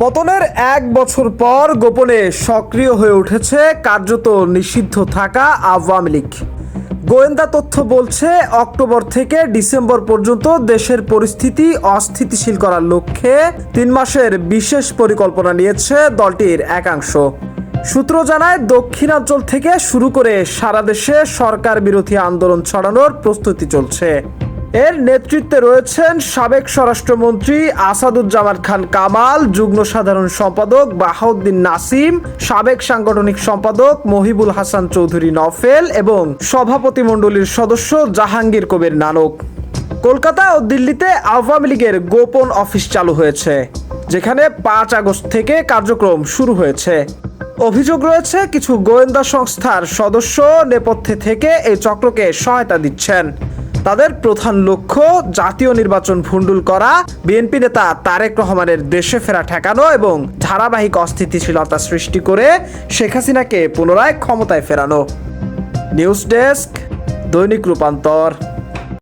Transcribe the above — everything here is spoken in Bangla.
পতনের এক বছর পর গোপনে সক্রিয় হয়ে উঠেছে কার্যত নিষিদ্ধ থাকা আওয়ামী লীগ। গোয়েন্দা তথ্য বলছে, অক্টোবর থেকে ডিসেম্বর পর্যন্ত দেশের পরিস্থিতি অস্থিতিশীল করার লক্ষ্যে তিন মাসের বিশেষ পরিকল্পনা নিয়েছে দলটির একাংশ। সূত্র জানায়, দক্ষিণাঞ্চল থেকে শুরু করে সারা দেশে সরকার বিরোধী আন্দোলন ছড়ানোর প্রস্তুতি চলছে। এর নেতৃত্বে রয়েছেন সাবেক স্বরাষ্ট্রমন্ত্রী আসাদুজ্জামান খান কামাল, যুগ্ম সাধারণ সম্পাদক বাহাউদ্দিন নাসিম, সাবেক সাংগঠনিক সম্পাদক মহিবুল হাসান চৌধুরী নফেল এবং সভাপতি মণ্ডলীর সদস্য জাহাঙ্গীর কবির নানক। কলকাতা ও দিল্লিতে আওয়ামী লীগের গোপন অফিস চালু হয়েছে, যেখানে পাঁচ আগস্ট থেকে কার্যক্রম শুরু হয়েছে। অভিযোগ রয়েছে, কিছু গোয়েন্দা সংস্থার সদস্য নেপথ্যে থেকে এই চক্রকে সহায়তা দিচ্ছেন। তাদের প্রধান লক্ষ্য জাতীয় নির্বাচন ভণ্ডুল করা। বিএনপি নেতা তারেক রহমানের দেশে ফেরা ঠেকানো এবং ধারাবাহিক অস্থিতিশীলতা সৃষ্টি করে শেখ হাসিনাকে পুনরায় ক্ষমতায় ফেরানো। নিউজ ডেস্ক, দৈনিক রূপান্তর।